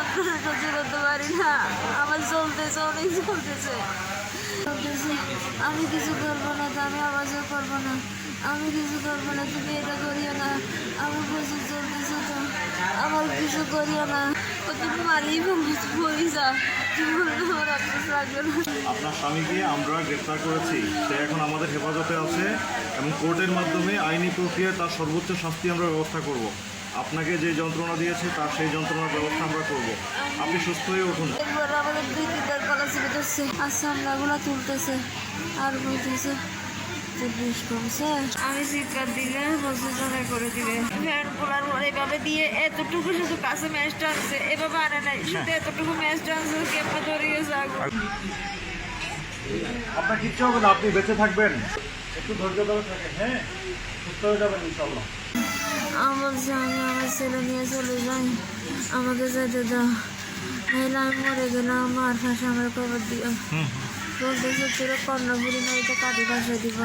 যন্ত্রণা সহ্য করতে পারি না। আমার চলতেছে অনেক চলতেছে। আমি কিছু করব না আমি আওয়াজও করব না। আমি কিছু করব না, তুমি এটা করিও না। আমার প্রচুর চলতেছে তো, আমার কিছু করিও না। তুমি মারিয়ে ফেলব, তুমি যা আপনার স্বামীকে আমরা গ্রেপ্তার করেছি। সে এখন আমাদের হেফাজতে আছে এবং কোর্টের মাধ্যমে আইনি প্রক্রিয়ায় তার সর্বোচ্চ শাস্তি আমরা ব্যবস্থা করব। আপনাকে যে যন্ত্রণা দিয়েছে তার সেই যন্ত্রণার ব্যবস্থা আমরা করব। আপনি সুস্থ হয়ে উঠুন। আমাদের দুই তিনটার কলা চেপে ধরছে আর সামনাগুলো তুলতেছে। আর বলতেছে আমি চিৎকার দিলে করে দিবে। ফ্যান খোলার পর এভাবে দিয়ে এতটুকু শুধু কাছে ম্যাচ টানছে। এভাবে আনে নাই। শুধু এতটুকু ম্যাচ টানছে কেমন আগুন আপনার কিচ্ছু হবে না। আপনি বেঁচে থাকবেন। একটু ধৈর্য ধরে থাকেন হ্যাঁ? সুস্থ হয়ে যাবেন ইনশাল্লাহ আমার স্বামী আমার ছেলে নিয়ে চলে যাই। আমাকে যেতে দাও। নাহলে আমি মরে গেলাম আমার ফাঁসে আমার কবর দিও। বলতেছে তোর কর্ণপুরি নয়তো কাটি ভাষা দিব।